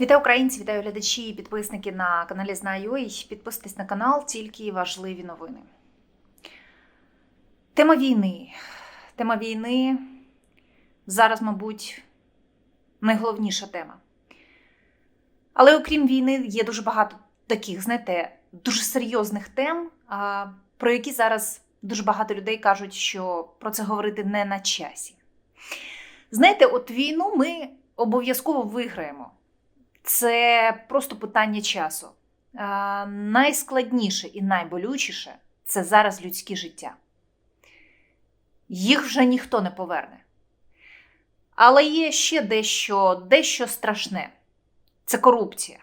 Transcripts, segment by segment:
Вітаю українці, вітаю глядачі і підписники на каналі Знаю.ua. Підписуйтесь на канал, тільки важливі новини. Тема війни. Тема війни зараз, мабуть, найголовніша тема. Але окрім війни, є дуже багато таких, знаєте, дуже серйозних тем, про які зараз дуже багато людей кажуть, що про це говорити не на часі. Знаєте, от війну ми обов'язково виграємо. Це просто питання часу. А, найскладніше і найболючіше це зараз людське життя. Їх вже ніхто не поверне. Але є ще дещо, дещо страшне це корупція.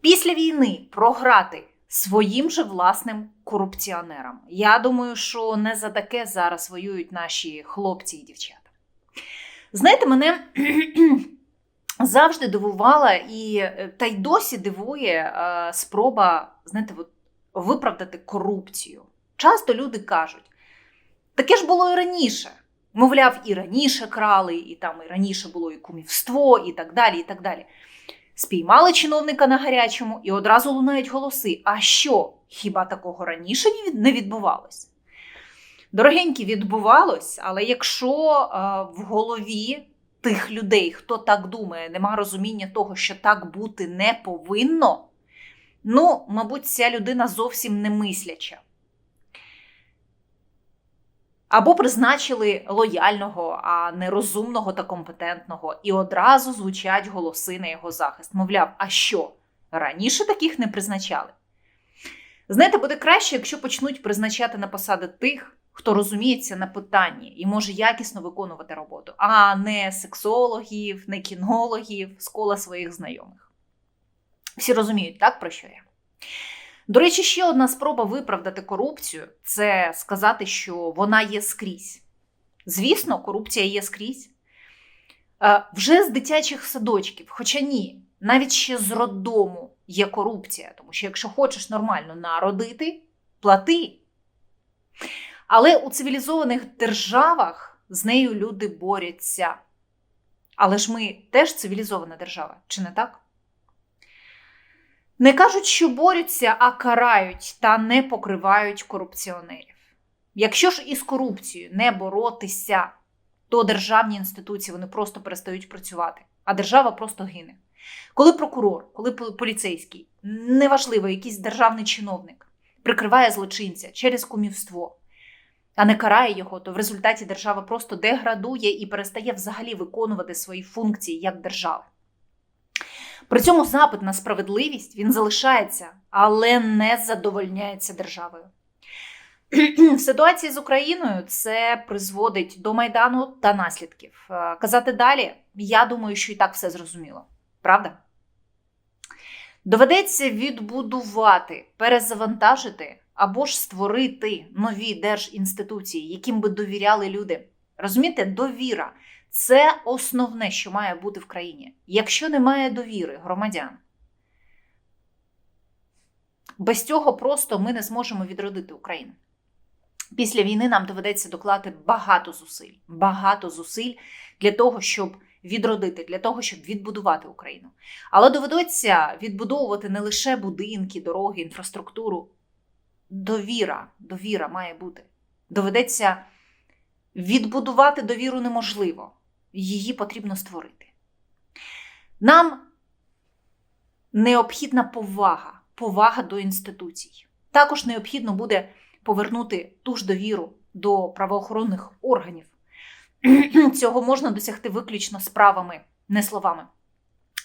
Після війни програти своїм же власним корупціонерам. Я думаю, що не за таке зараз воюють наші хлопці і дівчата. Знаєте, мене завжди дивувала і е, та й досі дивує е, спроба, знаєте, виправдати корупцію. Часто люди кажуть, таке ж було і раніше. Мовляв, і раніше крали, і там і раніше було і кумівство, і так далі. і так далі. Спіймали чиновника на гарячому і одразу лунають голоси. А що? Хіба такого раніше не відбувалось? Дорогенькі, відбувалось, але якщо е, в голові тих людей, хто так думає, нема розуміння того, що так бути не повинно, ну, мабуть, ця людина зовсім не мисляча. Або призначили лояльного, а не розумного та компетентного, і одразу звучать голоси на його захист. Мовляв, а що? Раніше таких не призначали. Знаєте, буде краще, якщо почнуть призначати на посади тих, хто розуміється на питанні і може якісно виконувати роботу, а не сексологів, не кінологів з кола своїх знайомих. Всі розуміють, так, про що я? До речі, ще одна спроба виправдати корупцію це сказати, що вона є скрізь. Звісно, корупція є скрізь. Е, Вже з дитячих садочків, хоча ні, навіть ще з роддому є корупція, тому що якщо хочеш нормально народити, плати. Але у цивілізованих державах з нею люди борються. Але ж ми теж цивілізована держава, чи не так? Не кажуть, що борються, а карають та не покривають корупціонерів. Якщо ж із корупцією не боротися, то державні інституції вони просто перестають працювати, а держава просто гине. Коли прокурор, коли поліцейський, неважливо, якийсь державний чиновник прикриває злочинця через кумівство, а не карає його, то в результаті держава просто деградує і перестає взагалі виконувати свої функції як держава. При цьому запит на справедливість він залишається, але не задовольняється державою. В ситуації з Україною це призводить до Майдану та наслідків. Е, Казати далі, я думаю, що і так все зрозуміло. Правда? Доведеться відбудувати, перезавантажити або ж створити нові держінституції, яким би довіряли люди. Розумієте, довіра це основне, що має бути в країні. Якщо немає довіри громадян, без цього просто ми не зможемо відродити Україну. Після війни нам доведеться доклати багато зусиль, багато зусиль для того, щоб відродити, для того, щоб відбудувати Україну. Але доведеться відбудовувати не лише будинки, дороги, інфраструктуру. Довіра, довіра має бути. Доведеться відбудувати довіру неможливо її потрібно створити. Нам необхідна повага, повага до інституцій. Також необхідно буде повернути ту ж довіру до правоохоронних органів. Цього можна досягти виключно справами, не словами,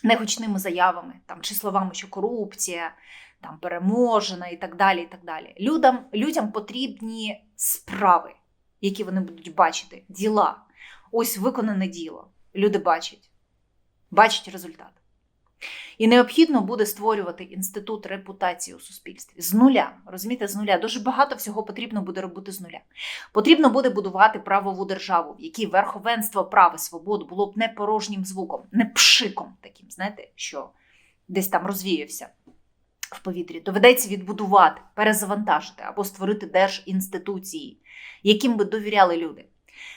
не гучними заявами там, чи словами, що корупція там, переможена і так далі. і так далі. Людям, Людям потрібні справи, які вони будуть бачити, діла. Ось виконане діло. Люди бачать, бачать результат. І необхідно буде створювати інститут репутації у суспільстві з нуля. Розумієте, з нуля. Дуже багато всього потрібно буде робити з нуля. Потрібно буде будувати правову державу, в якій верховенство права і свободу було б не порожнім звуком, не пшиком таким, знаєте, що десь там розвіявся. в повітрі. Доведеться відбудувати, перезавантажити або створити держінституції, яким би довіряли люди.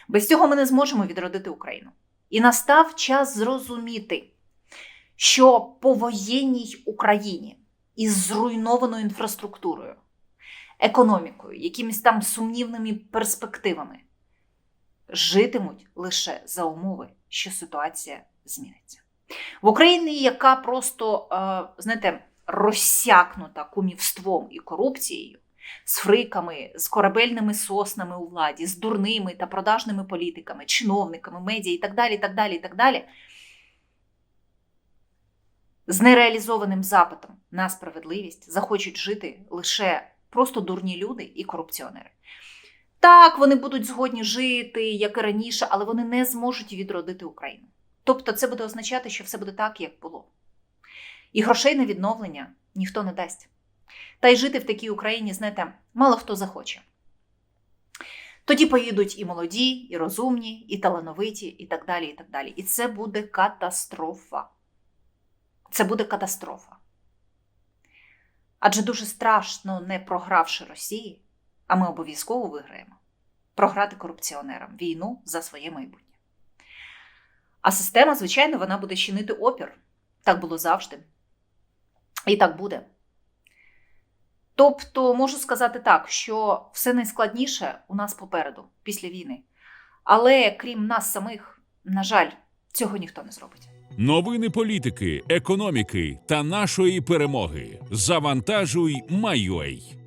Без цього ми не зможемо відродити Україну. І настав час зрозуміти, що по воєнній Україні із зруйнованою інфраструктурою, економікою, якимись там сумнівними перспективами житимуть лише за умови, що ситуація зміниться. В Україні, яка просто, е, знаєте, розсякнута кумівством і корупцією, з фриками, з корабельними соснами у владі, з дурними та продажними політиками, чиновниками, медіа і так далі, так далі, так далі, з нереалізованим запитом на справедливість захочуть жити лише просто дурні люди і корупціонери. Так, вони будуть згодні жити, як і раніше, але вони не зможуть відродити Україну. Тобто, це буде означати, що все буде так, як було. І грошей на відновлення ніхто не дасть. Та й жити в такій Україні, знаєте, мало хто захоче. Тоді поїдуть і молоді, і розумні, і талановиті, і так далі. І так далі. І це буде катастрофа. Це буде катастрофа. Адже дуже страшно, не програвши Росії, а ми обов'язково виграємо, програти корупціонерам війну за своє майбутнє. А система, звичайно, вона буде чинити опір. Так було завжди. І так буде. Тобто, можу сказати так, що все найскладніше у нас попереду, після війни. Але крім нас самих, на жаль, цього ніхто не зробить. Новини політики, економіки та нашої перемоги. Завантажуй, Майой.